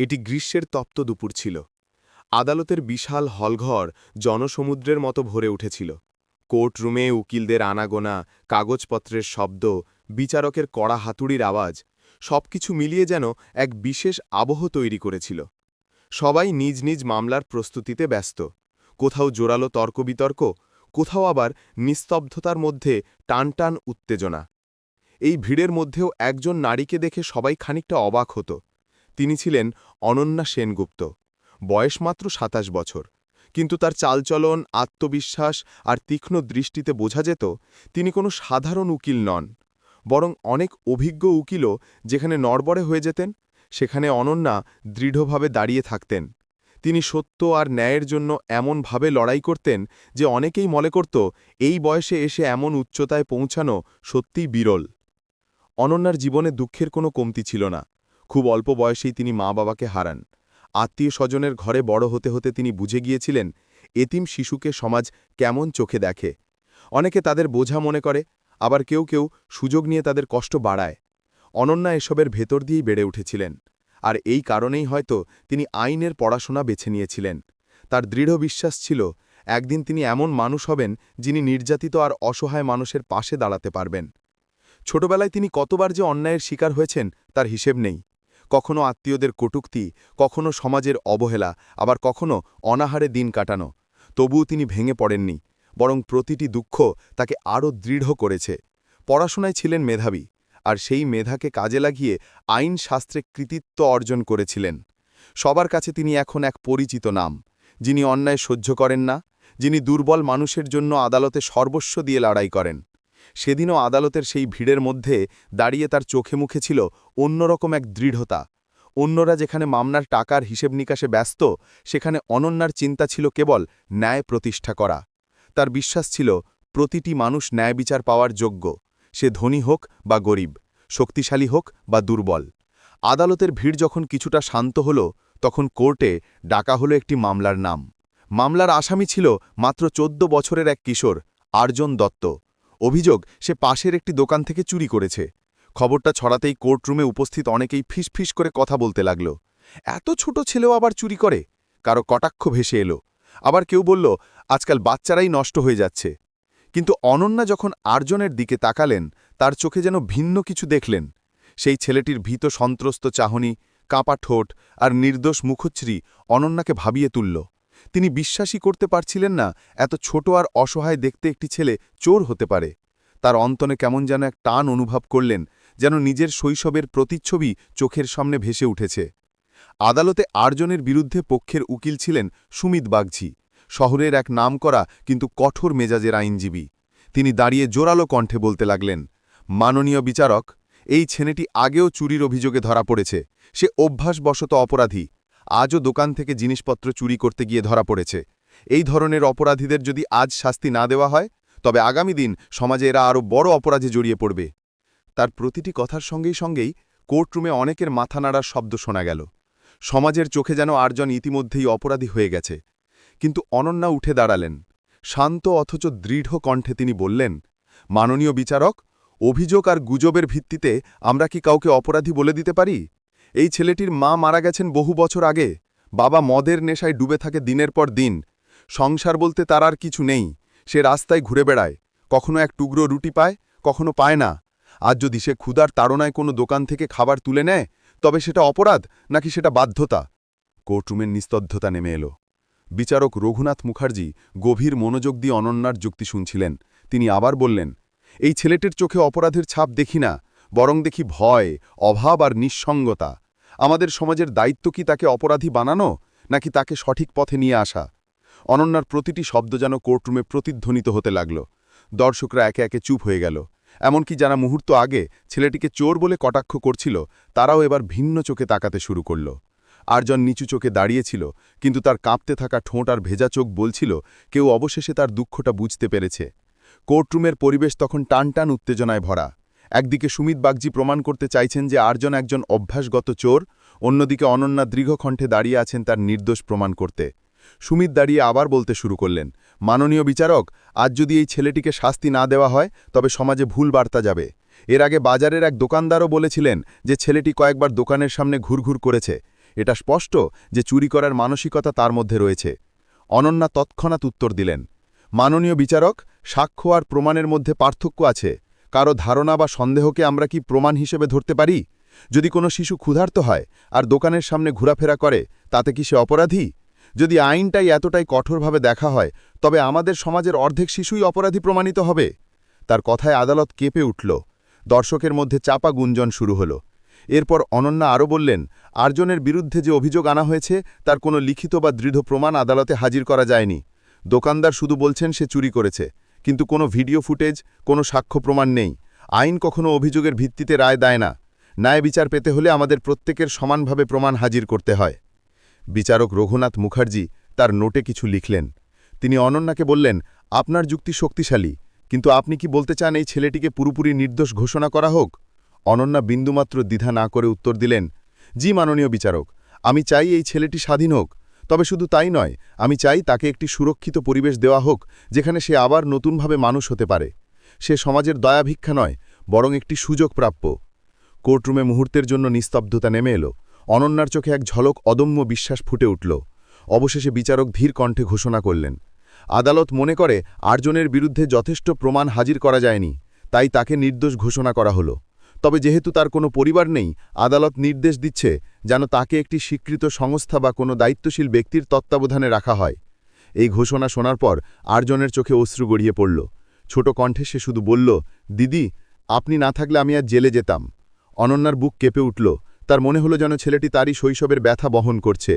এটি গ্রীষ্মের তপ্ত দুপুর ছিল। আদালতের বিশাল হলঘর জনসমুদ্রের মতো ভরে উঠেছিল। কোর্টরুমে উকিলদের আনাগোনা, কাগজপত্রের শব্দ, বিচারকের কড়া হাতুড়ির আওয়াজ, সবকিছু মিলিয়ে যেন এক বিশেষ আবহ তৈরি করেছিল। সবাই নিজ নিজ মামলার প্রস্তুতিতে ব্যস্ত। কোথাও জোরালো তর্কবিতর্ক, কোথাও আবার নিস্তব্ধতার মধ্যে টানটান উত্তেজনা। এই ভিড়ের মধ্যেও একজন নারীকে দেখে সবাই খানিকটা অবাক হতো। তিনি ছিলেন অনন্যা সেনগুপ্ত। বয়স মাত্র সাতাশ বছর। কিন্তু তার চালচলন, আত্মবিশ্বাস আর তীক্ষ্ণ দৃষ্টিতে বোঝা যেত, তিনি কোনো সাধারণ উকিল নন, বরং অনেক অভিজ্ঞ উকিলও যেখানে নড়বড়ে হয়ে যেতেন, সেখানে অনন্যা দৃঢ়ভাবে দাঁড়িয়ে থাকতেন। তিনি সত্য আর ন্যায়ের জন্য এমনভাবে লড়াই করতেন যে অনেকেই মনে করত, এই বয়সে এসে এমন উচ্চতায় পৌঁছানো সত্যিই বিরল। অনন্যার জীবনে দুঃখের কোনো কমতি ছিল না। খুব অল্প বয়সেই তিনি মা বাবাকে হারান। আত্মীয় স্বজনের ঘরে বড় হতে হতে তিনি বুঝে গিয়েছিলেন, এতিম শিশুকে সমাজ কেমন চোখে দেখে। অনেকে তাদের বোঝা মনে করে, আবার কেউ কেউ সুযোগ নিয়ে তাদের কষ্ট বাড়ায়। অনন্যা এসবের ভেতর দিয়েই বেড়ে উঠেছিলেন। আর এই কারণেই হয়তো তিনি আইনের পড়াশোনা বেছে নিয়েছিলেন। তার দৃঢ় বিশ্বাস ছিল, একদিন তিনি এমন মানুষ হবেন যিনি নির্যাতিত আর অসহায় মানুষের পাশে দাঁড়াতে পারবেন। ছোটবেলায় তিনি কতবার যে অন্যায়ের শিকার হয়েছেন, তার হিসেব নেই। কখনো আত্মীয়দের কটুক্তি, কখনো সমাজের অবহেলা, আবার কখনো অনাহারে দিন কাটানো। তবুও তিনি ভেঙে পড়েননি, বরং প্রতিটি দুঃখ তাকে আরও দৃঢ় করেছে। পড়াশোনায় ছিলেন মেধাবী, আর সেই মেধাকে কাজে লাগিয়ে আইন শাস্ত্রে কৃতিত্ব অর্জন করেছিলেন। সবার কাছে তিনি এখন এক পরিচিত নাম, যিনি অন্যায় সহ্য করেন না, যিনি দুর্বল মানুষের জন্য আদালতে সর্বস্ব দিয়ে লড়াই করেন। সেদিনও আদালতের সেই ভিড়ের মধ্যে দাঁড়িয়ে তার চোখে মুখে ছিল অন্যরকম এক দৃঢ়তা। অন্যরা যেখানে মামলার টাকার হিসেব নিকাশে ব্যস্ত, সেখানে অনন্যার চিন্তা ছিল কেবল ন্যায় প্রতিষ্ঠা করা। তার বিশ্বাস ছিল, প্রতিটি মানুষ ন্যায় বিচার পাওয়ার যোগ্য। সে ধনী হোক বা গরিব, শক্তিশালী হোক বা দুর্বল। আদালতের ভিড় যখন কিছুটা শান্ত হল, তখন কোর্টে ডাকা হলো একটি মামলার নাম। মামলার আসামি ছিল মাত্র চোদ্দ বছরের এক কিশোর, আর্জন দত্ত। অভিযোগ, সে পাশের একটি দোকান থেকে চুরি করেছে। খবরটা ছড়াতেই কোর্টরুমে উপস্থিত অনেকেই ফিসফিস করে কথা বলতে লাগল। এত ছোট ছেলেও আবার চুরি করে? কারও কটাক্ষ ভেসে এলো। আবার কেউ বলল, আজকাল বাচ্চারাই নষ্ট হয়ে যাচ্ছে। কিন্তু অনন্যা যখন আর্জনের দিকে তাকালেন, তার চোখে যেন ভিন্ন কিছু দেখলেন। সেই ছেলেটির ভীত সন্ত্রস্ত চাহনি, কাঁপা ঠোঁট আর নির্দোষ মুখচ্ছ্রি অনন্যাকে ভাবিয়ে তুলল। তিনি বিশ্বাসই করতে পারছিলেন না এত ছোট আর অসহায় দেখতে একটি ছেলে চোর হতে পারে। তার অন্তনে কেমন যেন এক টান অনুভব করলেন, যেন নিজের শৈশবের প্রতিচ্ছবি চোখের সামনে ভেসে উঠেছে। আদালতে আটজনের বিরুদ্ধে পক্ষের উকিল ছিলেন সুমিত বাগঝি শহরের এক নামকরা কিন্তু কঠোর মেজাজের আইনজীবী। তিনি দাঁড়িয়ে জোরালো কণ্ঠে বলতে লাগলেন, মাননীয় বিচারক, এই ছেলেটি আগেও চুরির অভিযোগে ধরা পড়েছে। সে অভ্যাসবশত অপরাধী। আজও দোকান থেকে জিনিসপত্র চুরি করতে গিয়ে ধরা পড়েছে। এই ধরনের অপরাধীদের যদি আজ শাস্তি না দেওয়া হয়, তবে আগামী দিন সমাজে এরা আরও বড় অপরাধে জড়িয়ে পড়বে। তার প্রতিটি কথার সঙ্গেই সঙ্গেই কোর্টরুমে অনেকের মাথা নাড়ার শব্দ শোনা গেল। সমাজের চোখে যেন আরজন ইতিমধ্যেই অপরাধী হয়ে গেছে। কিন্তু অনন্যা উঠে দাঁড়ালেন। শান্ত অথচ দৃঢ় কণ্ঠে তিনি বললেন, মাননীয় বিচারক, অভিযোগ আর গুজবের ভিত্তিতে আমরা কি কাউকে অপরাধী বলে দিতে পারি? এই ছেলেটির মা মারা গেছেন বহু বছর আগে। বাবা মদের নেশায় ডুবে থাকে দিনের পর দিন। সংসার বলতে তার আর কিছু নেই। সে রাস্তায় ঘুরে বেড়ায়। কখনো এক টুকরো রুটি পায়, কখনো পায় না। আজ যদি সে ক্ষুধার তাড়নায় কোনো দোকান থেকে খাবার তুলে নেয়, তবে সেটা অপরাধ নাকি সেটা বাধ্যতা? কোর্টরুমের নিস্তব্ধতা নেমে এলো। বিচারক রঘুনাথ মুখার্জি গভীর মনোযোগ দিয়ে অনন্যার যুক্তি শুনছিলেন। তিনি আবার বললেন, এই ছেলেটির চোখে অপরাধের ছাপ দেখি না। বরং দেখি ভয়, অভাব আর নিঃসঙ্গতা। আমাদের সমাজের দায়িত্ব কি তাকে অপরাধী বানানো, নাকি তাকে সঠিক পথে নিয়ে আসা? অনন্যার প্রতিটি শব্দ যেন কোর্টরুমে প্রতিধ্বনিত হতে লাগল। দর্শকরা একে একে চুপ হয়ে গেল। এমনকি যারা মুহূর্ত আগে ছেলেটিকে চোর বলে কটাক্ষ করছিল, তারাও এবার ভিন্ন চোখে তাকাতে শুরু করল। আরজন নিচু চোখে দাঁড়িয়েছিল, কিন্তু তার কাঁপতে থাকা ঠোঁট আর ভেজা চোখ বলছিল, কেউ অবশেষে তার দুঃখটা বুঝতে পেরেছে। কোর্টরুমের পরিবেশ তখন টান টান উত্তেজনায় ভরা। একদিকে সুমিত বাগজি প্রমাণ করতে চাইছেন যে আরজন একজন অভ্যাসগত চোর, অন্যদিকে অনন্যা দীর্ঘকণ্ঠে দাঁড়িয়ে আছেন তার নির্দোষ প্রমাণ করতে। সুমিত দাঁড়িয়ে আবার বলতে শুরু করলেন, মাননীয় বিচারক, আজ যদি এই ছেলেটিকে শাস্তি না দেওয়া হয়, তবে সমাজে ভুল বার্তা যাবে। এর আগে বাজারের এক দোকানদারও বলেছিলেন যে ছেলেটি কয়েকবার দোকানের সামনে ঘুরঘুর করেছে। এটা স্পষ্ট যে চুরি করার মানসিকতা তার মধ্যে রয়েছে। অনন্যা তৎক্ষণাৎ উত্তর দিলেন, মাননীয় বিচারক, সাক্ষ্য আর প্রমাণের মধ্যে পার্থক্য আছে। কারও ধারণা বা সন্দেহকে আমরা কি প্রমাণ হিসেবে ধরতে পারি? যদি কোনো শিশু ক্ষুধার্ত হয় আর দোকানের সামনে ঘোরাফেরা করে, তাতে কি সে অপরাধী? যদি আইনটাই এতটাই কঠোরভাবে দেখা হয়, তবে আমাদের সমাজের অর্ধেক শিশুই অপরাধী প্রমাণিত হবে। তার কথায় আদালত কেঁপে উঠল। দর্শকের মধ্যে চাপা গুঞ্জন শুরু হল। এরপর অনন্যা আরও বললেন, আর্জনের বিরুদ্ধে যে অভিযোগ আনা হয়েছে, তার কোনো লিখিত বা দৃঢ় প্রমাণ আদালতে হাজির করা যায়নি। দোকানদার শুধু বলছেন সে চুরি করেছে। কিন্তু কোনো ভিডিও ফুটেজ, কোনো সাক্ষ্য প্রমাণ নেই। আইন কখনো অভিযোগের ভিত্তিতে রায় দেয় না। ন্যায় বিচার পেতে হলে আমাদের প্রত্যেকের সমানভাবে প্রমাণ হাজির করতে হয়। বিচারক রঘুনাথ মুখার্জি তার নোটে কিছু লিখলেন। তিনি অনন্যাকে বললেন, আপনার যুক্তি শক্তিশালী, কিন্তু আপনি কি বলতে চান এই ছেলেটিকে পুরোপুরি নির্দোষ ঘোষণা করা হোক? অনন্যা বিন্দুমাত্র দ্বিধা না করে উত্তর দিলেন, জি মাননীয় বিচারক, আমি চাই এই ছেলেটি স্বাধীন হোক। তবে শুধু তাই নয়, আমি চাই তাকে একটি সুরক্ষিত পরিবেশ দেওয়া হোক, যেখানে সে আবার নতুনভাবে মানুষ হতে পারে। সে সমাজের দয়াভিক্ষা নয়, বরং একটি সুযোগ প্রাপ্য। কোর্টরুমে মুহূর্তের জন্য নিস্তব্ধতা নেমে এলো। অনন্যার চোখে এক ঝলক অদম্য বিশ্বাস ফুটে উঠল। অবশেষে বিচারক ধীর কণ্ঠে ঘোষণা করলেন, আদালত মনে করে আর্জনের বিরুদ্ধে যথেষ্ট প্রমাণ হাজির করা যায়নি, তাই তাকে নির্দোষ ঘোষণা করা হলো। তবে যেহেতু তার কোনো পরিবার নেই, আদালত নির্দেশ দিচ্ছে যেন তাকে একটি স্বীকৃত সংস্থা বা কোনো দায়িত্বশীল ব্যক্তির তত্ত্বাবধানে রাখা হয়। এই ঘোষণা শোনার পর আর্জনের চোখে অশ্রু গড়িয়ে পড়ল। ছোট কণ্ঠে সে শুধু বলল, দিদি, আপনি না থাকলে আমি আর জেলে যেতাম। অনন্যার বুক কেঁপে উঠল। তার মনে হলো যেন ছেলেটি তারই শৈশবের ব্যথা বহন করছে।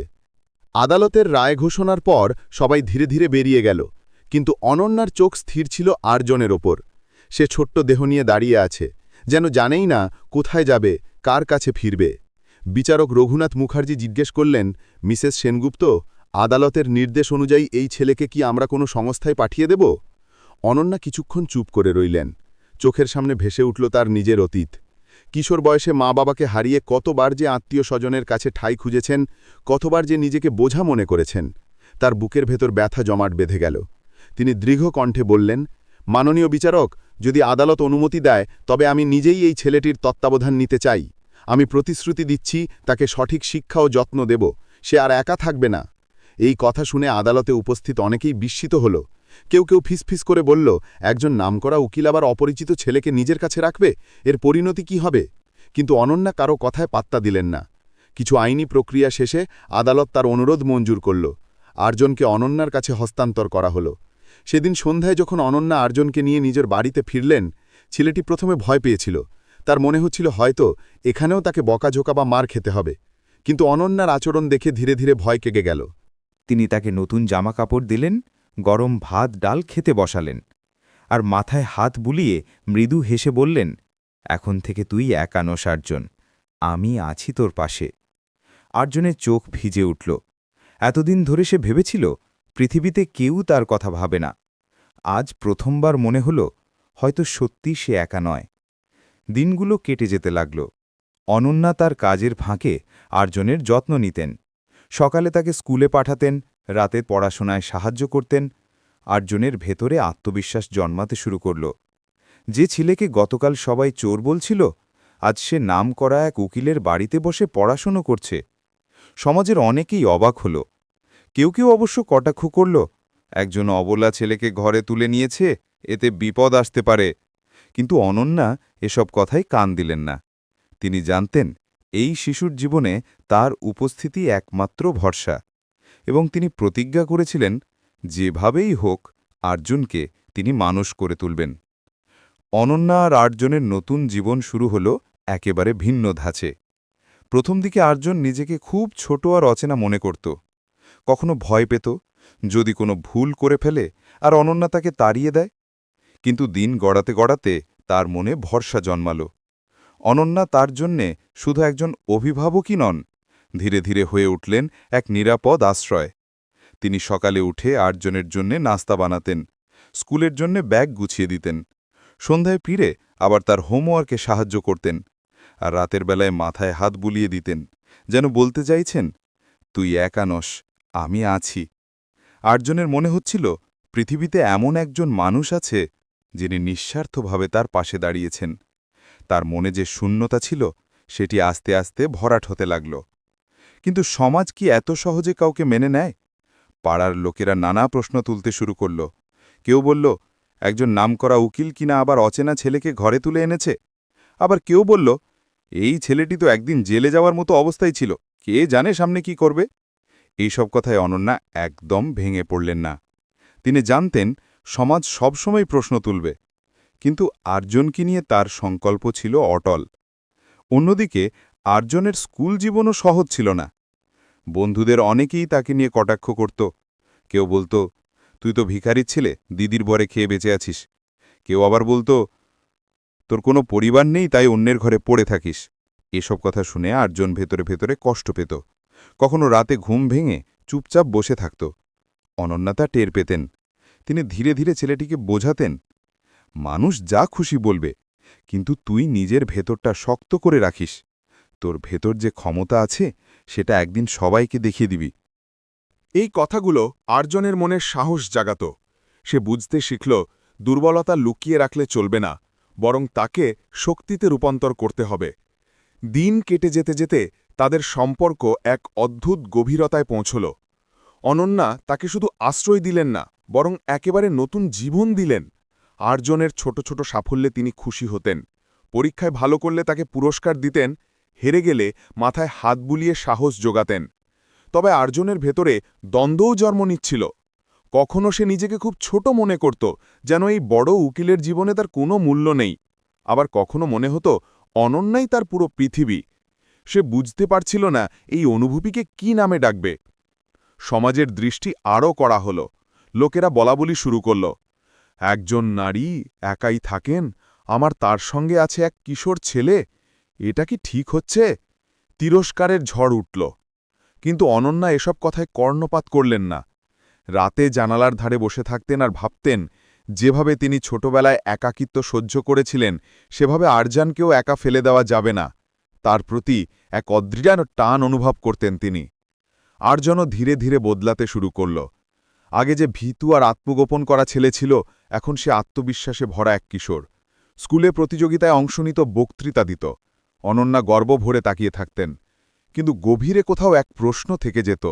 আদালতের রায় ঘোষণার পর সবাই ধীরে ধীরে বেরিয়ে গেল। কিন্তু অনন্যার চোখ স্থির ছিল আর্জনের ওপর। সে ছোট্ট দেহ নিয়ে দাঁড়িয়ে আছে। যেন জানেই না কোথায় যাবে, কার কাছে ফিরবে। বিচারক রঘুনাথ মুখার্জি জিজ্ঞেস করলেন, মিসেস সেনগুপ্ত, আদালতের নির্দেশ অনুযায়ী এই ছেলেকে কি আমরা কোনো সংস্থায় পাঠিয়ে দেব? অনন্যা কিছুক্ষণ চুপ করে রইলেন। চোখের সামনে ভেসে উঠল তার নিজের অতীত। কিশোর বয়সে মা বাবাকে হারিয়ে কতবার যে আত্মীয় স্বজনের কাছে ঠাই খুঁজেছেন, কতবার যে নিজেকে বোঝা মনে করেছেন, তার বুকের ভেতর ব্যথা জমাট বেঁধে গেল। তিনি দৃঢ় কণ্ঠে বললেন, মাননীয় বিচারক, যদি আদালত অনুমতি দেয়, তবে আমি নিজেই এই ছেলেটির তত্ত্বাবধান নিতে চাই। আমি প্রতিশ্রুতি দিচ্ছি, তাকে সঠিক শিক্ষা ও যত্ন দেব। সে আর একা থাকবে না। এই কথা শুনে আদালতে উপস্থিত অনেকেই বিস্মিত হল। কেউ কেউ ফিসফিস করে বলল, একজন নামকরা উকিল আবার অপরিচিত ছেলেকে নিজের কাছে রাখবে? এর পরিণতি কি হবে? কিন্তু অনন্যা কারও কথায় পাত্তা দিলেন না। কিছু আইনি প্রক্রিয়া শেষে আদালত তার অনুরোধ মঞ্জুর করল। আর্জনকে অনন্যার কাছে হস্তান্তর করা হলো। সেদিন সন্ধ্যায় যখন অনন্যা আর্জনকে নিয়ে নিজের বাড়িতে ফিরলেন, ছেলেটি প্রথমে ভয় পেয়েছিল। তার মনে হচ্ছিল হয়তো এখানেও তাকে বকাঝোকা বা মার খেতে হবে, কিন্তু অনন্যার আচরণ দেখে ধীরে ধীরে ভয় কেগে গেল। তিনি তাকে নতুন জামা কাপড় দিলেন, গরম ভাত, ডাল খেতে বসালেন, আর মাথায় হাত বুলিয়ে মৃদু হেসে বললেন, এখন থেকে তুই একানস আর্জুন আমি আছি তোর পাশে। আর্জুনের চোখ ভিজে উঠল। এতদিন ধরে সে ভেবেছিল, পৃথিবীতে কেউ তার কথা ভাবে না। আজ প্রথমবার মনে হল, হয়তো সত্যি সে একা নয়। দিনগুলো কেটে যেতে লাগল। অনন্যা তার কাজের ফাঁকে আর্জনের যত্ন নিতেন। সকালে তাকে স্কুলে পাঠাতেন, রাতে পড়াশোনায় সাহায্য করতেন, আর্জনের ভেতরে আত্মবিশ্বাস জন্মাতে শুরু করল। যে ছেলেকে গতকাল সবাই চোর বলছিল, আজ সে নাম করা এক উকিলের বাড়িতে বসে পড়াশুনো করছে। সমাজের অনেকেই অবাক হল। কেউ কেউ অবশ্য কটাক্ষ করল, একজন অবলা ছেলেকে ঘরে তুলে নিয়েছে, এতে বিপদ আসতে পারে। কিন্তু অনন্যা এসব কথাই কান দিলেন না। তিনি জানতেন, এই শিশুর জীবনে তার উপস্থিতি একমাত্র ভরসা এবং তিনি প্রতিজ্ঞা করেছিলেন, যেভাবেই হোক, আর্জুনকে তিনি মানুষ করে তুলবেন। অনন্যা আর আর্জনের নতুন জীবন শুরু হল একেবারে ভিন্ন ধাঁচে। প্রথম দিকে আর্জুন নিজেকে খুব ছোট আর অচেনা মনে করত। কখনো ভয় পেত, যদি কোনো ভুল করে ফেলে আর অনন্যা তাকে তাড়িয়ে দেয়। কিন্তু দিন গড়াতে গড়াতে তার মনে ভরসা জন্মাল। অনন্যা তার জন্যে শুধু একজন অভিভাবকই নন, ধীরে ধীরে হয়ে উঠলেন এক নিরাপদ আশ্রয়। তিনি সকালে উঠে আটজনের জন্যে নাস্তা বানাতেন, স্কুলের জন্যে ব্যাগ গুছিয়ে দিতেন, সন্ধ্যায় ফিরে আবার তার হোমওয়ার্কে সাহায্য করতেন আর রাতের বেলায় মাথায় হাত বুলিয়ে দিতেন, যেন বলতে চাইছেন, তুই একানস আমি আছি। আটজনের মনে হচ্ছিল, পৃথিবীতে এমন একজন মানুষ আছে যিনি নিঃস্বার্থভাবে তার পাশে দাঁড়িয়েছেন। তার মনে যে শূন্যতা ছিল, সেটি আস্তে আস্তে ভরাট হতে লাগল। কিন্তু সমাজ কি এত সহজে কাউকে মেনে নেয়? পাড়ার লোকেরা নানা প্রশ্ন তুলতে শুরু করল। কেউ বলল, একজন নামকরা উকিল কিনা আবার অচেনা ছেলেকে ঘরে তুলে এনেছে? আবার কেউ বলল, এই ছেলেটি তো একদিন জেলে যাওয়ার মতো অবস্থায় ছিল। কে জানে সামনে কি করবে? এইসব কথায় অনন্যা একদম ভেঙে পড়লেন না। তিনি জানতেন সমাজ সবসময় প্রশ্ন তুলবে। কিন্তু আর্জনকে নিয়ে তার সংকল্প ছিল অটল? অন্যদিকে, আর্জনের স্কুল জীবনও সহজ ছিল না। বন্ধুদের অনেকেই তাকে নিয়ে কটাক্ষ করত। কেউ বলতো, তুই তো ভিখারির ছিলে, দিদির বরে খেয়ে বেঁচে আছিস। কেউ আবার বলতো, তোর কোনো পরিবার নেই, তাই অন্যের ঘরে পড়ে থাকিস। এসব কথা শুনে আর্জন ভেতরে ভেতরে কষ্ট পেত। কখনো রাতে ঘুম ভেঙে চুপচাপ বসে থাকত। অনন্যতা টের পেতেন। তিনি ধীরে ধীরে ছেলেটিকে বোঝাতেন, মানুষ যা খুশি বলবে, কিন্তু তুই নিজের ভেতরটা শক্ত করে রাখিস। তোর ভেতর যে ক্ষমতা আছে, সেটা একদিন সবাইকে দেখিয়ে দিবি এই কথাগুলো আর্জনের মনে সাহস জাগাত। সে বুঝতে শিখল, দুর্বলতা লুকিয়ে রাখলে চলবে না, বরং তাকে শক্তিতে রূপান্তর করতে হবে। দিন কেটে যেতে যেতে তাদের সম্পর্ক এক অদ্ভুত গভীরতায় পৌঁছল। অনন্যা তাকে শুধু আশ্রয় দিলেন না, বরং একেবারে নতুন জীবন দিলেন। আর্জনের ছোট ছোট সাফল্যে তিনি খুশি হতেন। পরীক্ষায় ভালো করলে তাকে পুরস্কার দিতেন, হেরে গেলে মাথায় হাত বুলিয়ে সাহস যোগাতেন। তবে আর্জনের ভেতরে দ্বন্দ্বও জন্ম নিচ্ছিল। কখনো সে নিজেকে খুব ছোট মনে করত, যেন এই বড় উকিলের জীবনে তার কোনো মূল্য নেই। আবার কখনো মনে হতো, অনন্যাই তার পুরো পৃথিবী। সে বুঝতে পারছিল না, এই অনুভূতিকে কি নামে ডাকবে। সমাজের দৃষ্টি আরও করা হল। লোকেরা বলাবলি শুরু করল, একজন নারী একাই থাকেন? আমার তার সঙ্গে আছে এক কিশোর ছেলে? এটা কি ঠিক হচ্ছে? তিরস্কারের ঝড় উঠল, কিন্তু অনন্যা এসব কথায় কর্ণপাত করলেন না। রাতে জানালার ধারে বসে থাকতেন আর ভাবতেন, যেভাবে তিনি ছোটবেলায় একাকিত্ব সহ্য করেছিলেন, সেভাবে আরজানকেও একা ফেলে দেওয়া যাবে না। তার প্রতি এক অদৃঢ় টান অনুভব করতেন তিনি। আরজনও ধীরে ধীরে বদলাতে শুরু করল। আগে যে ভীতু আর আত্মগোপন করা ছেলে ছিল, এখন সে আত্মবিশ্বাসে ভরা এক কিশোর। স্কুলে প্রতিযোগিতায় অংশ নিত বক্তৃতা দিত। অনন্যা গর্ব ভরে তাকিয়ে থাকতেন। কিন্তু গভীরে কোথাও এক প্রশ্ন থেকে যেত,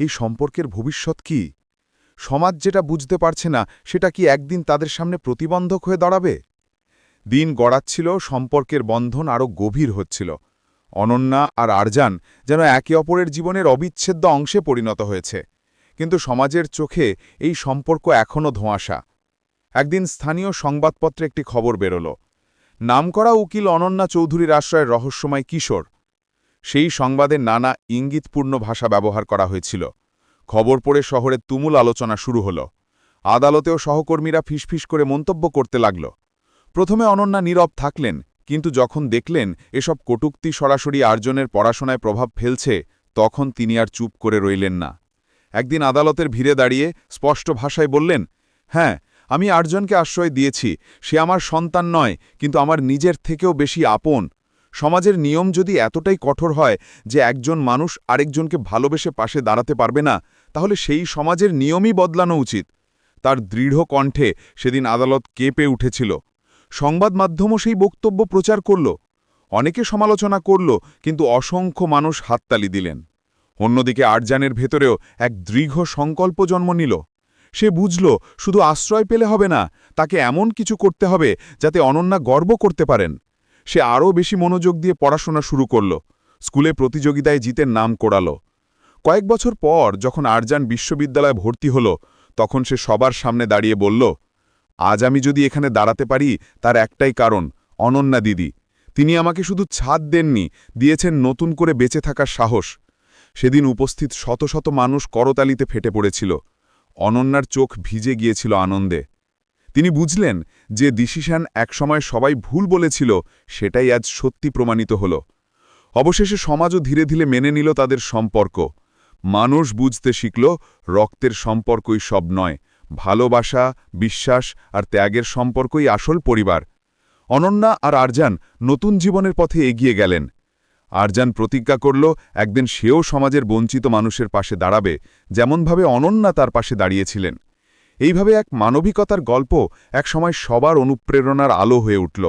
এই সম্পর্কের ভবিষ্যৎ কি? সমাজ যেটা বুঝতে পারছে না, সেটা কি একদিন তাদের সামনে প্রতিবন্ধক হয়ে দাঁড়াবে? দিন গড়াচ্ছিল, সম্পর্কের বন্ধন আরও গভীর হচ্ছিল। অনন্যা আর আরজান যেন একে অপরের জীবনের অবিচ্ছেদ্য অংশে পরিণত হয়েছে। কিন্তু সমাজের চোখে এই সম্পর্ক এখনও ধোঁয়াশা। একদিন স্থানীয় সংবাদপত্রে একটি খবর বেরোল। নামকরা উকিল অনন্যা চৌধুরীর আশ্রয়ের রহস্যময় কিশোর। সেই সংবাদে নানা ইঙ্গিতপূর্ণ ভাষা ব্যবহার করা হয়েছিল। খবর পড়ে শহরে তুমুল আলোচনা শুরু হল। আদালতেও সহকর্মীরা ফিসফিস করে মন্তব্য করতে লাগল। প্রথমে অনন্যা নীরব থাকলেন কিন্তু যখন দেখলেন এসব কটুক্তি সরাসরি আর্জনের পড়াশোনায় প্রভাব ফেলছে, তখন তিনি আর চুপ করে রইলেন না। একদিন আদালতের ভিড়ে দাঁড়িয়ে স্পষ্ট ভাষায় বললেন হ্যাঁ আমি আর্জনকে আশ্রয় দিয়েছি, সে আমার সন্তান নয়, কিন্তু আমার নিজের থেকেও বেশি আপন। সমাজের নিয়ম যদি এতটাই কঠোর হয় যে একজন মানুষ আরেকজনকে ভালোবেসে পাশে দাঁড়াতে পারবে না, তাহলে সেই সমাজের নিয়মই বদলানো উচিত। তার দৃঢ় কণ্ঠে সেদিন আদালত কেঁপে উঠেছিল। সংবাদ মাধ্যমও সেই বক্তব্য প্রচার করল। অনেকে সমালোচনা করল, কিন্তু অসংখ্য মানুষ হাততালি দিলেন। অন্যদিকে আরজানের ভেতরেও এক দৃঢ় সংকল্প জন্ম নিল। সে বুঝল, শুধু আশ্রয় পেলে হবে না, তাকে এমন কিছু করতে হবে যাতে অনন্যা গর্ব করতে পারেন। সে আরও বেশি মনোযোগ দিয়ে পড়াশোনা শুরু করল, স্কুলে প্রতিযোগিতায় জিতের নাম কোড়াল কয়েক বছর পর যখন আরজান বিশ্ববিদ্যালয়ে ভর্তি হল, তখন সে সবার সামনে দাঁড়িয়ে বলল আজ আমি যদি এখানে দাঁড়াতে পারি, তার একটাই কারণ, অনন্যা দিদি। তিনি আমাকে শুধু ছাদ দেননি, দিয়েছেন নতুন করে বেঁচে থাকার সাহস। সেদিন উপস্থিত শত শত মানুষ করতালিতে ফেটে পড়েছিল। অনন্যার চোখ ভিজে গিয়েছিল আনন্দে। তিনি বুঝলেন যে ডিসিশন একসময় সবাই ভুল বলেছিল, সেটাই আজ সত্যি প্রমাণিত হল। অবশেষে সমাজও ধীরে ধীরে মেনে নিল তাদের সম্পর্ক। মানুষ বুঝতে শিখল, রক্তের সম্পর্কই সব নয়। ভালোবাসা, বিশ্বাস আর ত্যাগের সম্পর্কই আসল পরিবার। অনন্যা আর আরজান নতুন জীবনের পথে এগিয়ে গেলেন। আরজান প্রতিজ্ঞা করল, একদিন সেও সমাজের বঞ্চিত মানুষের পাশে দাঁড়াবে, যেমনভাবে অনন্যা তার পাশে দাঁড়িয়েছিলেন। এইভাবে এক মানবিকতার গল্প একসময় সবার অনুপ্রেরণার আলো হয়ে উঠল।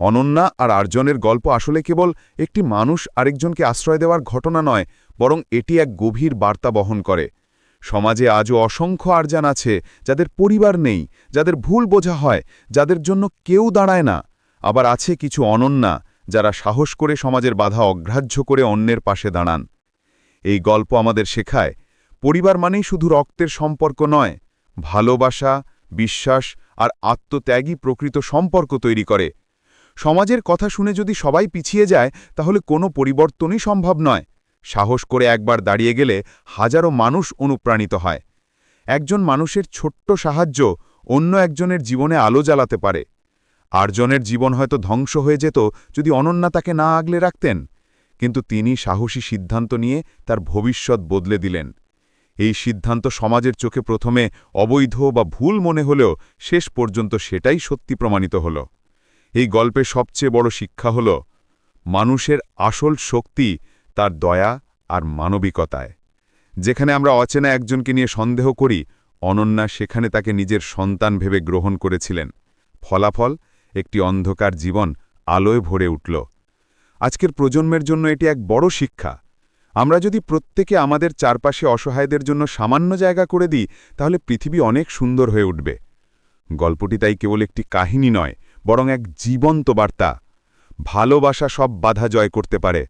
অনন্যা আর আর্জনের গল্প আসলে কেবল একটি মানুষ আরেকজনকে আশ্রয় দেওয়ার ঘটনা নয়, বরং এটি এক গভীর বার্তা বহন করে। সমাজে আজও অসংখ্য আর্জান আছে যাদের পরিবার নেই, যাদের ভুল বোঝা হয়, যাদের জন্য কেউ দাঁড়ায় না। আবার আছে কিছু অনন্যা যারা সাহস করে সমাজের বাধা অগ্রাহ্য করে অন্যের পাশে দাঁড়ান। এই গল্প আমাদের শেখায়, পরিবার মানেই শুধু রক্তের সম্পর্ক নয়, ভালোবাসা, বিশ্বাস আর আত্মত্যাগী প্রকৃত সম্পর্ক তৈরি করে। সমাজের কথা শুনে যদি সবাই পিছিয়ে যায়, তাহলে কোনো পরিবর্তনই সম্ভব নয়। সাহস করে একবার দাঁড়িয়ে গেলে হাজারো মানুষ অনুপ্রাণিত হয়। একজন মানুষের ছোট্ট সাহায্য অন্য একজনের জীবনে আলো জ্বালাতে পারে। আরজনের জীবন হয়তো ধ্বংস হয়ে যেত যদি অনন্যা তাকে না আগলে রাখতেন, কিন্তু তিনি সাহসী সিদ্ধান্ত নিয়ে তার ভবিষ্যৎ বদলে দিলেন। এই সিদ্ধান্ত সমাজের চোখে প্রথমে অবৈধ বা ভুল মনে হলেও শেষ পর্যন্ত সেটাই সত্যি প্রমাণিত হল। এই গল্পের সবচেয়ে বড় শিক্ষা হল, মানুষের আসল শক্তি তার দয়া আর মানবিকতায়। যেখানে আমরা অচেনা একজনকে নিয়ে সন্দেহ করি, অনন্যা সেখানে তাকে নিজের সন্তান ভেবে গ্রহণ করেছিলেন। ফলাফল, একটি অন্ধকার জীবন আলোয় ভরে উঠল। আজকের প্রজন্মের জন্য এটি এক বড় শিক্ষা। আমরা যদি প্রত্যেকে আমাদের চারপাশে অসহায়দের জন্য সামান্য জায়গা করে দিই, তাহলে পৃথিবী অনেক সুন্দর হয়ে উঠবে। গল্পটি তাই কেবল একটি কাহিনী নয়, বরং এক জীবন্ত বার্তা। ভালোবাসা সব বাধা জয় করতে পারে।